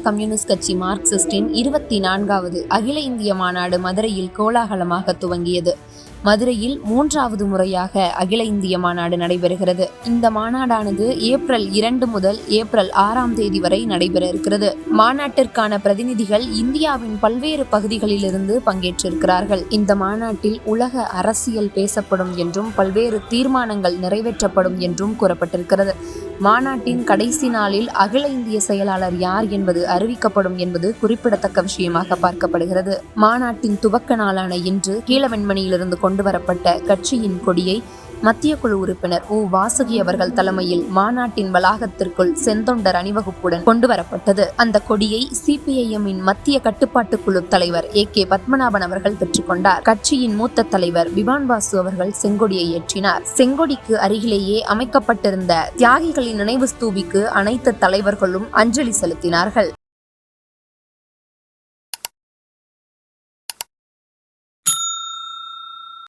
Communist கட்சி மார்க்சிஸ்டின் இருபத்தி நான்காவது அகில இந்திய மாநாடு மதுரையில் கோலாகலமாக துவங்கியது. மதுரையில் மூன்றாவது முறையாக அகில இந்திய மாநாடு நடைபெறுகிறது. இந்த மாநாடானது ஏப்ரல் இரண்டு முதல் ஏப்ரல் ஆறாம் தேதி வரை நடைபெற இருக்கிறது. மாநாட்டிற்கான பிரதிநிதிகள் இந்தியாவின் பல்வேறு பகுதிகளிலிருந்து பங்கேற்றிருக்கிறார்கள். இந்த மாநாட்டில் உலக அரசியல் பேசப்படும் என்றும் பல்வேறு தீர்மானங்கள் நிறைவேற்றப்படும் என்றும் கூறப்பட்டிருக்கிறது. மாநாட்டின் கடைசி நாளில் அகில இந்திய செயலாளர் யார் என்பது அறிவிக்கப்படும் என்பது குறிப்பிடத்தக்க விஷயமாக பார்க்கப்படுகிறது. மாநாட்டின் துவக்க நாளான இன்று கீழவெண்மணியிலிருந்து கொண்டு வரப்பட்ட கட்சியின் கொடியை மத்திய குழு உறுப்பினர் ஓ வாசுகி அவர்கள் தலைமையில் மாநாட்டின் வளாகத்திற்குள் செந்தொண்டர் அணிவகுப்புடன் கொண்டு வரப்பட்டது அந்த கொடியை சிபிஐஎம்மின் மத்திய கட்டுப்பாட்டு குழு தலைவர் ஏ. கே. பத்மநாபன் அவர்கள் பெற்றுக்கொண்டார் கட்சியின் மூத்த தலைவர் விவான் வாசு அவர்கள் செங்கொடியை ஏற்றினார். செங்கொடிக்கு அருகிலேயே அமைக்கப்பட்டிருந்த தியாகிகளின் நினைவு ஸ்தூபிக்கு அனைத்து தலைவர்களும் அஞ்சலி செலுத்தினார்கள்.